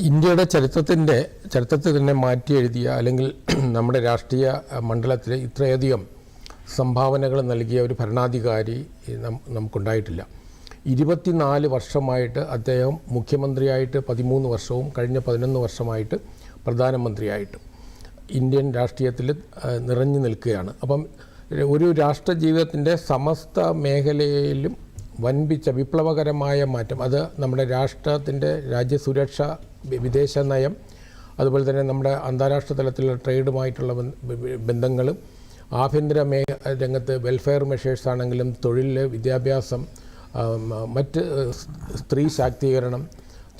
ഇന്ത്യയുടെ ചരിത്രത്തിന്റെ ചരിത്രത്തിൽ തന്നെ മാറ്റി എഴുതിയ അല്ലെങ്കിൽ നമ്മുടെ രാഷ്ട്രീയ മണ്ഡലത്തിൽ ഇത്രയധികം സംഭാവനകൾ നൽകിയ ഒരു ഭരണാധികാരി നമുക്കുണ്ടായിട്ടില്ല. ഇരുപത്തിനാല് വർഷമായിട്ട് അദ്ദേഹം മുഖ്യമന്ത്രിയായിട്ട് പതിമൂന്ന് വർഷവും കഴിഞ്ഞ പതിനൊന്ന് വർഷമായിട്ട് പ്രധാനമന്ത്രിയായിട്ട് ഇന്ത്യൻ രാഷ്ട്രീയത്തിൽ നിറഞ്ഞു നിൽക്കുകയാണ്. അപ്പം ഒരു രാഷ്ട്ര ജീവിതത്തിന്റെ സമസ്ത മേഖലയിലും വൻപിച്ച വിപ്ലവകരമായ മാറ്റം അത് നമ്മുടെ രാഷ്ട്രത്തിന്റെ രാജ്യസുരക്ഷ വിദേശ നയം അതുപോലെ തന്നെ നമ്മുടെ അന്താരാഷ്ട്ര തലത്തിലുള്ള ട്രേഡുമായിട്ടുള്ള ബന്ധങ്ങൾ ആഭ്യന്തര മേ രംഗത്ത് വെൽഫെയർ മെഷേഴ്സ് ആണെങ്കിലും തൊഴിൽ വിദ്യാഭ്യാസം മറ്റ് സ്ത്രീ ശാക്തീകരണം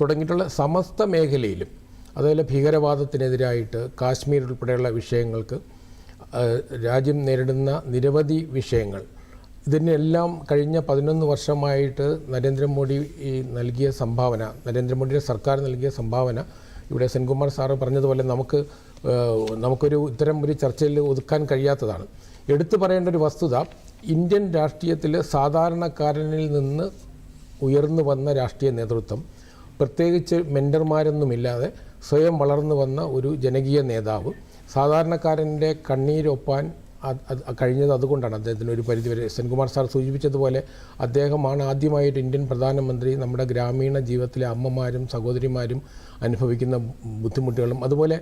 തുടങ്ങിയിട്ടുള്ള സമസ്ത മേഖലയിലും അതുപോലെ ഭീകരവാദത്തിനെതിരായിട്ട് കാശ്മീർ ഉൾപ്പെടെയുള്ള വിഷയങ്ങൾക്ക് രാജ്യം നേരിടുന്ന നിരവധി വിഷയങ്ങൾ ഇതിനെല്ലാം കഴിഞ്ഞ പതിനൊന്ന് വർഷമായിട്ട് നരേന്ദ്രമോദി ഈ നൽകിയ സംഭാവന നരേന്ദ്രമോദിയുടെ സർക്കാർ നൽകിയ സംഭാവന ഇവിടെ സെൻകുമാർ സാറ് പറഞ്ഞതുപോലെ നമുക്ക് നമുക്കൊരു ഇത്തരം ഒരു ചർച്ചയിൽ ഒതുക്കാൻ കഴിയാത്തതാണ്. എടുത്തു പറയേണ്ട ഒരു വസ്തുത ഇന്ത്യൻ രാഷ്ട്രീയത്തിൽ സാധാരണക്കാരനിൽ നിന്ന് ഉയർന്നു വന്ന രാഷ്ട്രീയ നേതൃത്വം പ്രത്യേകിച്ച് മെന്റർമാരൊന്നുമില്ലാതെ സ്വയം വളർന്നു വന്ന ഒരു ജനകീയ നേതാവ് സാധാരണക്കാരന്റെ കണ്ണീരൊപ്പാൻ കഴിഞ്ഞത് അതുകൊണ്ടാണ് അദ്ദേഹത്തിന് ഒരു പരിധിവരെ സെൻകുമാർ സാർ സൂചിപ്പിച്ചതുപോലെ അദ്ദേഹമാണ് ആദ്യമായിട്ട് ഇന്ത്യൻ പ്രധാനമന്ത്രി നമ്മുടെ ഗ്രാമീണ ജീവിതത്തിലെ അമ്മമാരും സഹോദരിമാരും അനുഭവിക്കുന്ന ബുദ്ധിമുട്ടുകളും അതുപോലെ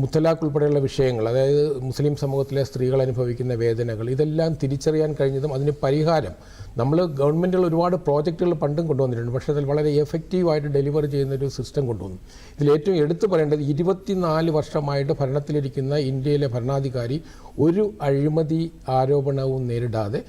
മുത്തലാഖ് ഉൾപ്പെടെയുള്ള വിഷയങ്ങൾ അതായത് മുസ്ലിം സമൂഹത്തിലെ സ്ത്രീകൾ അനുഭവിക്കുന്ന വേദനകൾ ഇതെല്ലാം തിരിച്ചറിയാൻ കഴിഞ്ഞതും അതിന് പരിഹാരം നമ്മൾ ഗവൺമെന്റുകൾ ഒരുപാട് പ്രോജക്റ്റുകൾ പണ്ടും കൊണ്ടുവന്നിട്ടുണ്ട്. പക്ഷേ അതിൽ വളരെ എഫക്റ്റീവായിട്ട് ഡെലിവർ ചെയ്യുന്ന ഒരു സിസ്റ്റം കൊണ്ടുവന്നു. ഇതിൽ ഏറ്റവും എടുത്തു പറയേണ്ടത് ഇരുപത്തിനാല് വർഷമായിട്ട് ഭരണത്തിലിരിക്കുന്ന ഇന്ത്യയിലെ ഭരണാധികാരി ഒരു അഴിമതി ആരോപണവും നേരിടാതെ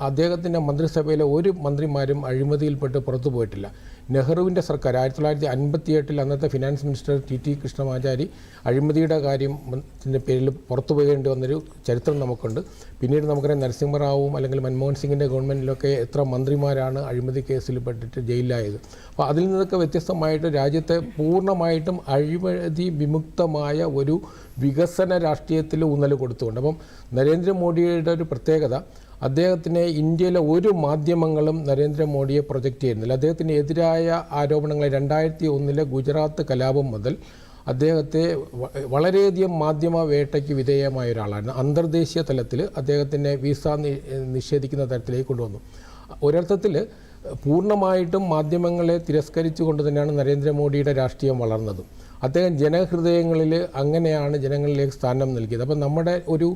അദ്ദേഹത്തിന്റെ മന്ത്രിസഭയിലെ ഒരു മന്ത്രിമാരും അഴിമതിയിൽപ്പെട്ട് പുറത്തു പോയിട്ടില്ല നെഹ്റുവിന്റെ സർക്കാർ ആയിരത്തി തൊള്ളായിരത്തി അൻപത്തി എട്ടിൽ അന്നത്തെ finance minister T T Krishnamachari അഴിമതിയുടെ കാര്യം ത്തിന്റെ പേരിൽ പുറത്തു പോകേണ്ടി വന്നൊരു ചരിത്രം നമുക്കുണ്ട്. പിന്നീട് നമുക്കറിയാം നരസിംഹറാവും അല്ലെങ്കിൽ മൻമോഹൻ സിംഗിന്റെ ഗവൺമെന്റിലൊക്കെ എത്ര മന്ത്രിമാരാണ് അഴിമതി കേസിൽ പെട്ടിട്ട് ജയിലിലായത്. അപ്പോൾ അതിൽ നിന്നൊക്കെ വ്യത്യസ്തമായിട്ട് രാജ്യത്തെ പൂർണമായിട്ടും അഴിമതി വിമുക്തമായ ഒരു വികസന രാഷ്ട്രീയത്തിൽ ഊന്നൽ കൊടുത്തുകൊണ്ട്. അപ്പം നരേന്ദ്രമോദിയുടെ ഒരു പ്രത്യേകത അദ്ദേഹത്തിന് ഇന്ത്യയിലെ ഒരു മാധ്യമങ്ങളും നരേന്ദ്രമോദിയെ പ്രൊജക്റ്റ് ചെയ്യുന്നില്ല. അദ്ദേഹത്തിന് എതിരായ ആരോപണങ്ങൾ രണ്ടായിരത്തി ഒന്നിലെ ഗുജറാത്ത് കലാപം മുതൽ അദ്ദേഹത്തെ വളരെയധികം മാധ്യമ വേട്ടയ്ക്ക് വിധേയമായ ഒരാളാണ് അന്തർദേശീയ തലത്തിൽ അദ്ദേഹത്തിനെ വിസ നിഷേധിക്കുന്ന തരത്തിലേക്ക് കൊണ്ടുവന്നു. ഒരർത്ഥത്തിൽ പൂർണമായിട്ടും മാധ്യമങ്ങളെ തിരസ്കരിച്ചുകൊണ്ട് തന്നെയാണ് നരേന്ദ്രമോദിയുടെ രാഷ്ട്രീയം വളർന്നത്. അദ്ദേഹം ജനഹൃദയങ്ങളിൽ അങ്ങനെയാണ് ജനങ്ങളിലേക്ക് സ്ഥാനം നൽകിയത്. അപ്പം നമ്മുടെ ഒരു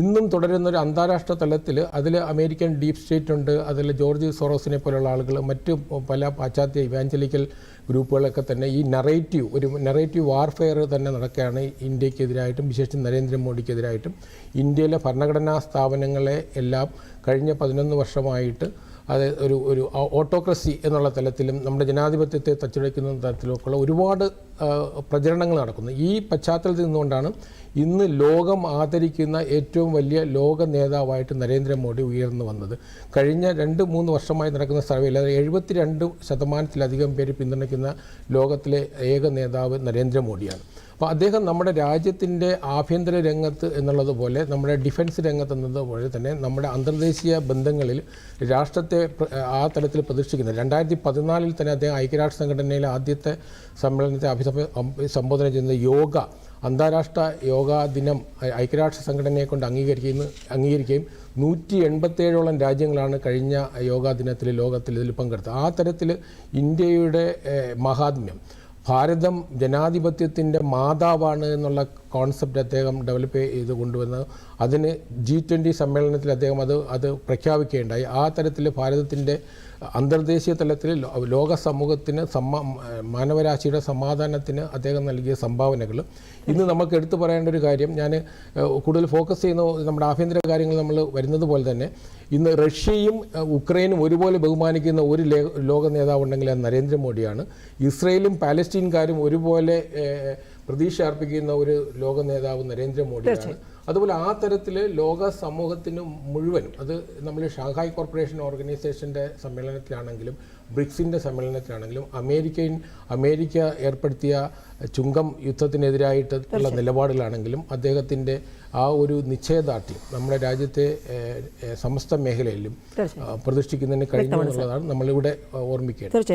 ഇന്നും തുടരുന്ന ഒരു അന്താരാഷ്ട്ര തലത്തിൽ അതിൽ അമേരിക്കൻ ഡീപ് സ്റ്റേറ്റ് ഉണ്ട് അതിൽ ജോർജ് സോറോസിനെ പോലുള്ള ആളുകൾ മറ്റ് പല പാശ്ചാത്യ ഇവാഞ്ചലിക്കൽ ഗ്രൂപ്പുകളൊക്കെ തന്നെ ഈ നറേറ്റീവ് ഒരു നറേറ്റീവ് വാർഫെയർ തന്നെ നടക്കുകയാണ് ഇന്ത്യക്കെതിരായിട്ടും വിശേഷിച്ച് നരേന്ദ്രമോദിക്കെതിരായിട്ടും. ഇന്ത്യയിലെ ഭരണഘടനാ സ്ഥാപനങ്ങളെ എല്ലാം കഴിഞ്ഞ പതിനൊന്ന് വർഷമായിട്ട് അത് ഒരു ഒരു ഓട്ടോക്രസി എന്നുള്ള തലത്തിലും നമ്മുടെ ജനാധിപത്യത്തെ തച്ചുടയ്ക്കുന്ന തരത്തിലൊക്കെയുള്ള ഒരുപാട് പ്രചരണങ്ങൾ നടക്കുന്നു. ഈ പശ്ചാത്തലത്തിൽ നിന്നുകൊണ്ടാണ് ഇന്ന് ലോകം ആദരിക്കുന്ന ഏറ്റവും വലിയ ലോക നേതാവായിട്ട് നരേന്ദ്രമോദി ഉയർന്നു വന്നത്. കഴിഞ്ഞ രണ്ട് മൂന്ന് വർഷമായി നടക്കുന്ന സർവേയിൽ അത് എഴുപത്തിരണ്ട് ശതമാനത്തിലധികം പേര് പിന്തുണയ്ക്കുന്ന ലോകത്തിലെ ഏക നേതാവ് നരേന്ദ്രമോദിയാണ്. അപ്പോൾ അദ്ദേഹം നമ്മുടെ രാജ്യത്തിന്റെ ആഭ്യന്തര രംഗത്ത് എന്നുള്ളതുപോലെ നമ്മുടെ ഡിഫൻസ് രംഗത്ത് എന്നതുപോലെ തന്നെ നമ്മുടെ അന്തർദേശീയ ബന്ധങ്ങളിൽ രാഷ്ട്രത്തെ ആ തലത്തിൽ പ്രതീക്ഷിക്കുന്നത് രണ്ടായിരത്തി പതിനാലിൽ തന്നെ അദ്ദേഹം ഐക്യരാഷ്ട്ര സംഘടനയിലെ ആദ്യത്തെ സമ്മേളനത്തെ അഭിസംബോധന സംബോധന യോഗ അന്താരാഷ്ട്ര യോഗാ ദിനം ഐക്യരാഷ്ട്ര സംഘടനയെ കൊണ്ട് അംഗീകരിക്കുന്ന അംഗീകരിക്കുകയും നൂറ്റി എൺപത്തേഴോളം രാജ്യങ്ങളാണ് കഴിഞ്ഞ യോഗാ ദിനത്തിൽ ലോകത്തിൽ ഇതിൽ പങ്കെടുത്തത്. ആ തരത്തിൽ ഇന്ത്യയുടെ മഹാത്മ്യം. ഭാരതം ജനാധിപത്യത്തിന്റെ മാതാവാണ് എന്നുള്ള കോൺസെപ്റ്റ് അദ്ദേഹം ഡെവലപ്പ് ചെയ്ത് കൊണ്ടുവന്ന് അതിന് ജി ട്വന്റി സമ്മേളനത്തിൽ അദ്ദേഹം അത് അത് പ്രഖ്യാപിക്കുകയുണ്ടായി. ആ തരത്തിൽ ഭാരതത്തിന്റെ അന്തർദേശീയ തലത്തിൽ ലോക സമൂഹത്തിന് സമ്മ മാനവരാശിയുടെ സമാധാനത്തിന് അദ്ദേഹം നൽകിയ സംഭാവനകൾ. ഇന്ന് നമുക്ക് എടുത്തു പറയേണ്ട ഒരു കാര്യം ഞാൻ കൂടുതൽ ഫോക്കസ് ചെയ്യുന്ന നമ്മുടെ ആഭ്യന്തര കാര്യങ്ങൾ നമ്മൾ വരുന്നത് പോലെ തന്നെ ഇന്ന് റഷ്യയും ഉക്രൈനും ഒരുപോലെ ബഹുമാനിക്കുന്ന ഒരു ലോക നേതാവ് ഉണ്ടെങ്കിൽ അത് നരേന്ദ്രമോദിയാണ്. ഇസ്രയേലും പാലസ്റ്റീൻകാരും ഒരുപോലെ പ്രതീക്ഷ അർപ്പിക്കുന്ന ഒരു ലോക നേതാവ് നരേന്ദ്രമോദിയാണ്. അതുപോലെ ആ തരത്തിൽ ലോക സമൂഹത്തിന് മുഴുവനും അത് നമ്മൾ ഷാങ്ഹായ് കോർപ്പറേഷൻ ഓർഗനൈസേഷന്റെ സമ്മേളനത്തിലാണെങ്കിലും ബ്രിക്സിന്റെ സമ്മേളനത്തിലാണെങ്കിലും അമേരിക്കൻ അമേരിക്ക ഏർപ്പെടുത്തിയ ചുങ്കം യുദ്ധത്തിനെതിരായിട്ടുള്ള നിലപാടിലാണെങ്കിലും അദ്ദേഹത്തിന്റെ ആ ഒരു നിശ്ചയദാർഢ്യം നമ്മുടെ രാജ്യത്തെ സമസ്ത മേഖലയിലും പ്രതിഷ്ഠിക്കുന്നതിന് കഴിഞ്ഞു എന്നുള്ളതാണ് നമ്മളിവിടെ ഓർമ്മിക്കേണ്ടത്.